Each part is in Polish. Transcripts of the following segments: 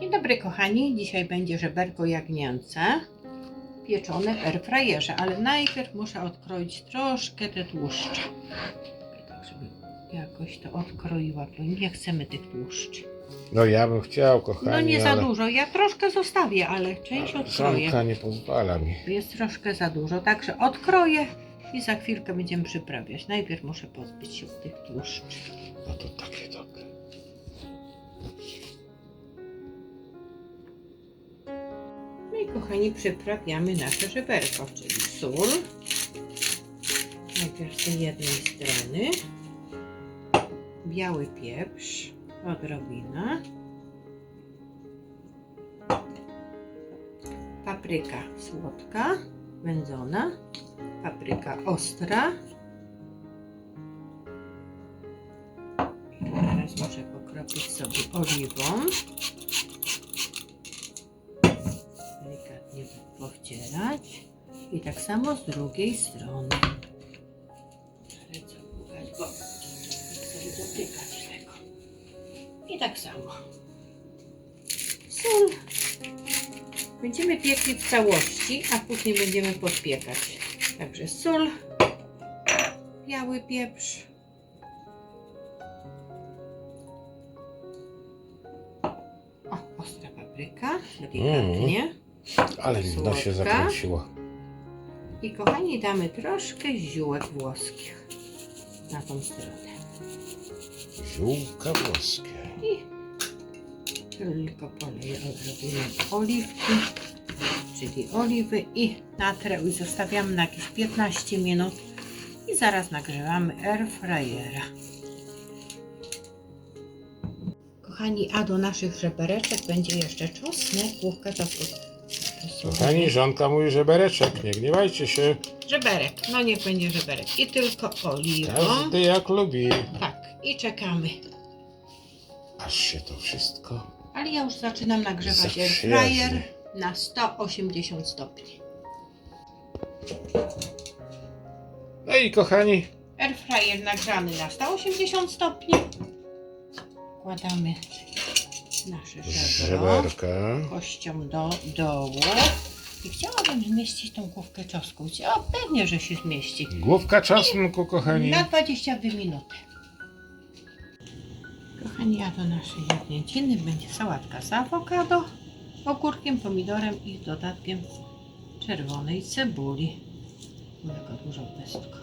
Dzień dobry kochani, dzisiaj będzie żeberko jagnięce pieczone w airfryerze, ale najpierw muszę odkroić troszkę te tłuszcze. Tak, żeby jakoś to odkroiła, bo nie chcemy tych tłuszczy. No ja bym chciał, kochani, No nie za ale dużo, ja troszkę zostawię, ale część odkroję. żonka nie pozwala mi. Jest troszkę za dużo, także odkroję i za chwilkę będziemy przyprawiać. Najpierw muszę pozbyć się tych tłuszczy. No to takie dobre. Kochani, przyprawiamy nasze żeberko, czyli sól. Najpierw z tej jednej strony. Biały pieprz, odrobina. Papryka słodka, wędzona. Papryka ostra. I teraz muszę pokropić sobie oliwą. I tak samo z drugiej strony. Dotykać tego. I tak samo. Sól. Będziemy piekli w całości, a później będziemy podpiekać. Także sól, biały pieprz, o, ostra papryka, delikatnie. Ale mi w nosie Słodka. zakręciło. I kochani, damy troszkę ziółek włoskich na tą stronę. Ziółka włoskie. I tylko poleję odrobinę oliwki, czyli oliwy i natrę i zostawiamy na jakieś 15 minut i zaraz nagrzewamy air fryera. Kochani, a do naszych żebereczek będzie jeszcze czosnek, główka czosnku. Kochani, żonka mówi, że bereczek, nie gniewajcie się. Żeberek, no niech będzie żeberek. I tylko oliwą. Każdy jak lubi. Tak, i czekamy. Aż się to wszystko Ale ja już zaczynam nagrzewać air zaprzyjaźni. fryer na 180 stopni. No i kochani, Air fryer nagrzany na 180 stopni. Wkładamy nasze żebro żeberka. kością do dołu. I chciałabym zmieścić tą główkę czosnku. O, pewnie, że się zmieści. Główka czosnku, kochani. Na 22 minuty. Kochani, a do naszej jagnięciny będzie sałatka z awokado, ogórkiem, pomidorem i dodatkiem czerwonej cebuli. Tylko dużą pestką.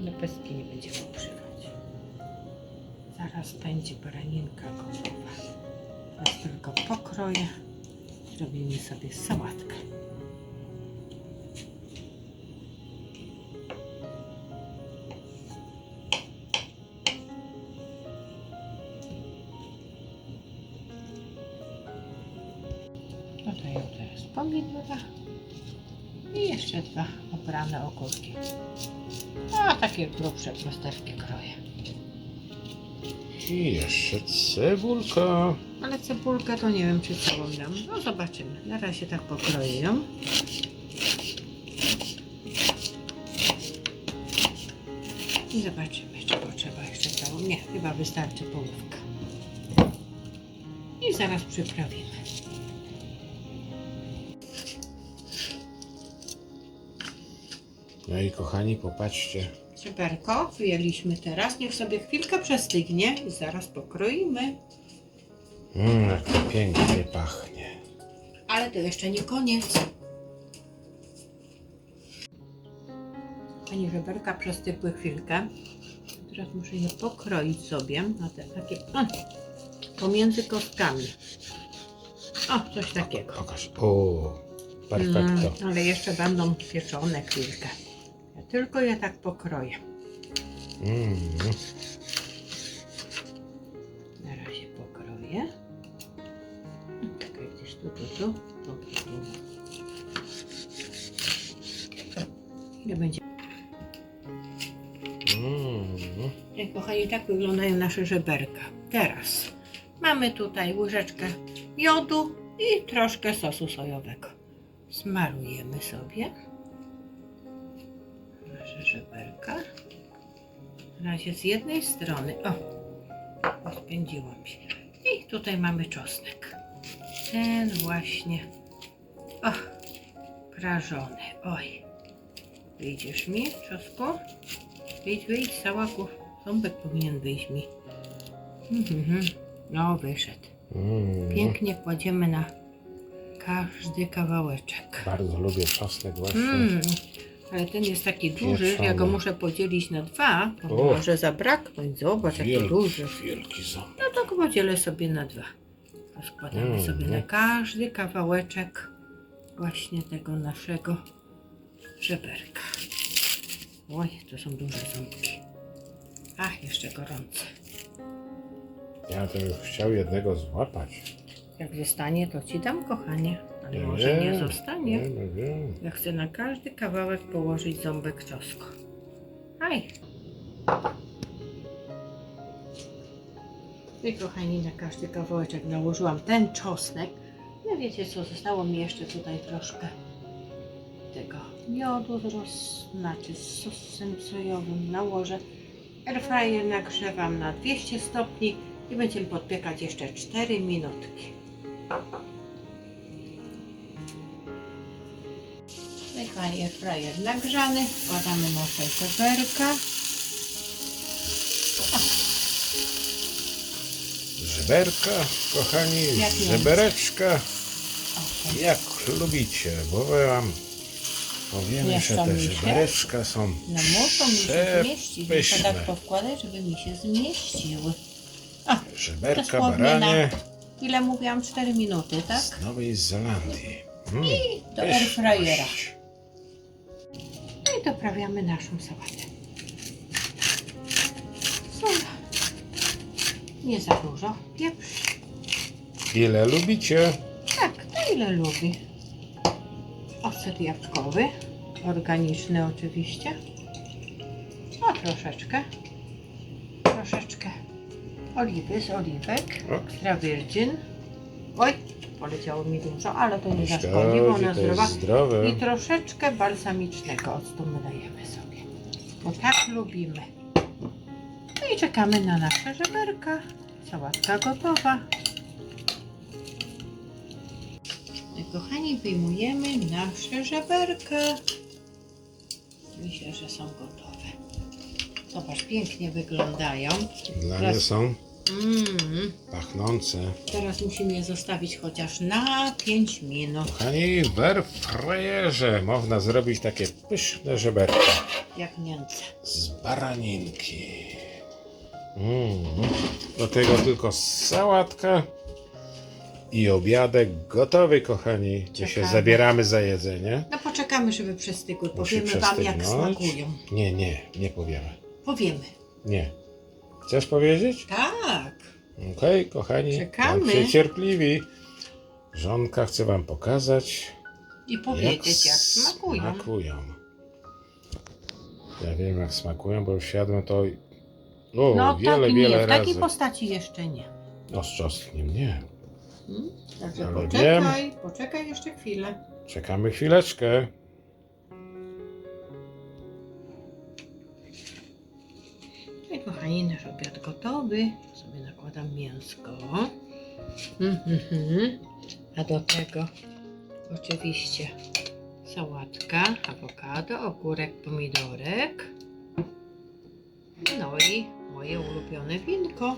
Ale pestki nie będziemy używać. Zaraz będzie baraninka gotowa. Teraz tylko pokroję. Zrobimy sobie sałatkę. Dodaję teraz pomidora i jeszcze dwa obrane ogórki. A takie grubsze plastewki kroję. I jeszcze cebulka. Ale cebulkę to nie wiem czy całą dam. No zobaczymy. Na razie tak pokroję ją. I zobaczymy czy potrzeba jeszcze całą. Nie, chyba wystarczy połówka. I zaraz przyprawimy. No i kochani, popatrzcie. Żeberko wyjęliśmy teraz. Niech sobie chwilkę przestygnie i zaraz pokroimy. Mmm, jak to pięknie pachnie. Ale to jeszcze nie koniec. Pani żeberka przestygły chwilkę. Teraz muszę je pokroić sobie na te takie pomiędzy kostkami. O, coś takiego. Pokaż. O, perfekto. Mm, ale jeszcze będą pieczone chwilkę. Tylko je tak pokroję. Mm. Na razie pokroję. Czekaj, gdzieś tu, tu, tu, tu. Ile będzie? Mm. Kochani, tak wyglądają nasze żeberka. Teraz mamy tutaj łyżeczkę jodu i troszkę sosu sojowego. Smarujemy sobie nasze żeberka. Na razie z jednej strony, o, rozpędziłam się. I tutaj mamy czosnek. Ten właśnie. O, prażony. Oj. Wyjdziesz mi, czosku? Wyjdź, wyjdź, sałaków. Ząbek powinien wyjść mi. Mhm. No, wyszedł. Mm, Pięknie kładziemy na każdy kawałeczek. Bardzo lubię czosnek właśnie. Mm, ale ten jest taki duży, że ja go Pieczony. muszę podzielić na dwa, bo O. może zabraknąć. Zobacz, jaki duży. wielki ząb. No to go podzielę sobie na dwa. Rozkładamy Mm, sobie na każdy kawałeczek właśnie tego naszego żeberka. Oj, to są duże ząbki. Ach, jeszcze gorące. Ja już chciał jednego złapać. Jak zostanie, to ci dam, kochanie. Ale Ja może nie wiem, zostanie. Wiem. Ja chcę na każdy kawałek położyć ząbek czosnku. Aj! I kochani, na każdy kawałeczek nałożyłam ten czosnek. No wiecie co, zostało mi jeszcze tutaj troszkę tego miodu roz... znaczy z sosem sojowym nałożę. Airfryer nagrzewam na 200 stopni i będziemy podpiekać jeszcze 4 minutki. No i kochani, airfryer nagrzany. Wkładamy nasze żeberka. Żeberka, kochani, Jak żebereczka, O, jak lubicie, bo wam powiemy, Nie że te żebereczka są No muszą mi się zmieścić. Muszę tak powkładać, żeby mi się zmieściły. Żeberka Dosłownie baranie Ile mówiłam? 4 minuty, tak? z Nowej Zelandii. Mm, Do airfryera. pyszność. No i doprawiamy naszą sałatę. Sól. Nie za dużo. Pieprz. Ile lubicie? Tak, to ile lubi. Ocet jabłkowy. Organiczny oczywiście. O. Troszeczkę oliwy z oliwek. Extra virgin. Oj, poleciało mi dużo, ale to nie szkodzi, ona to zdrowa. zdrowe. I troszeczkę balsamicznego octu my dajemy sobie. Bo tak lubimy. No i czekamy na nasze żeberka. Sałatka gotowa. Kochani, wyjmujemy nasze żeberka. Myślę, że są gotowe. Zobacz, pięknie wyglądają. Dla Teraz- mnie są Mm, pachnące. teraz musimy je zostawić chociaż na 5 minut. Kochani, w airfryerze można zrobić takie pyszne żeberka Jak mięce. z baraninki. Mm. Do tego tylko sałatka i obiadek gotowy, kochani. My się Czekamy. zabieramy za jedzenie. No poczekamy, żeby przestygły. Musi Powiemy wam jak przestygnąć. smakują. Nie, nie, nie powiemy. Powiemy. Nie. Chcesz powiedzieć? Tak. Okej, kochani. Czekamy. Bądźcie cierpliwi. Żonka chce wam pokazać, I powiedzieć jak, smakują. smakują. Ja wiem jak smakują, bo już jadłem to o, No wiele, takim wiele nie, w takiej postaci jeszcze nie. No z czosnkiem nie. Hmm? Także Ale poczekaj, poczekaj jeszcze chwilę. Czekamy chwileczkę. Kochani, nasz obiad gotowy. Sobie nakładam mięsko. Mhm. A do tego oczywiście sałatka, awokado, ogórek, pomidorek. No i moje ulubione winko.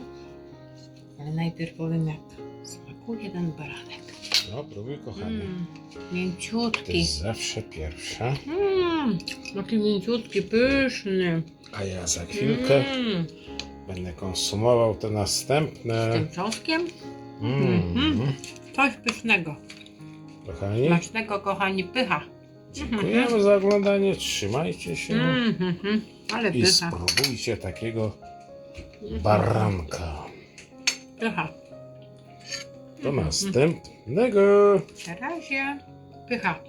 Ale najpierw powiem jak smakuje ten baranek. No, próbuj kochanie. Mm, Ty mięciutki. zawsze pierwsza, Mmm, taki mięciutki, pyszny. a ja za chwilkę Mm, będę konsumował te z następne. tym czosnkiem Mm. Mhm. coś pysznego. Kochani, Smacznego, kochani, pycha. dziękujemy za oglądanie. Trzymajcie się Mhm, ale i pycha. spróbujcie takiego baranka. Pycha. Do następnego. Na razie. Pycha.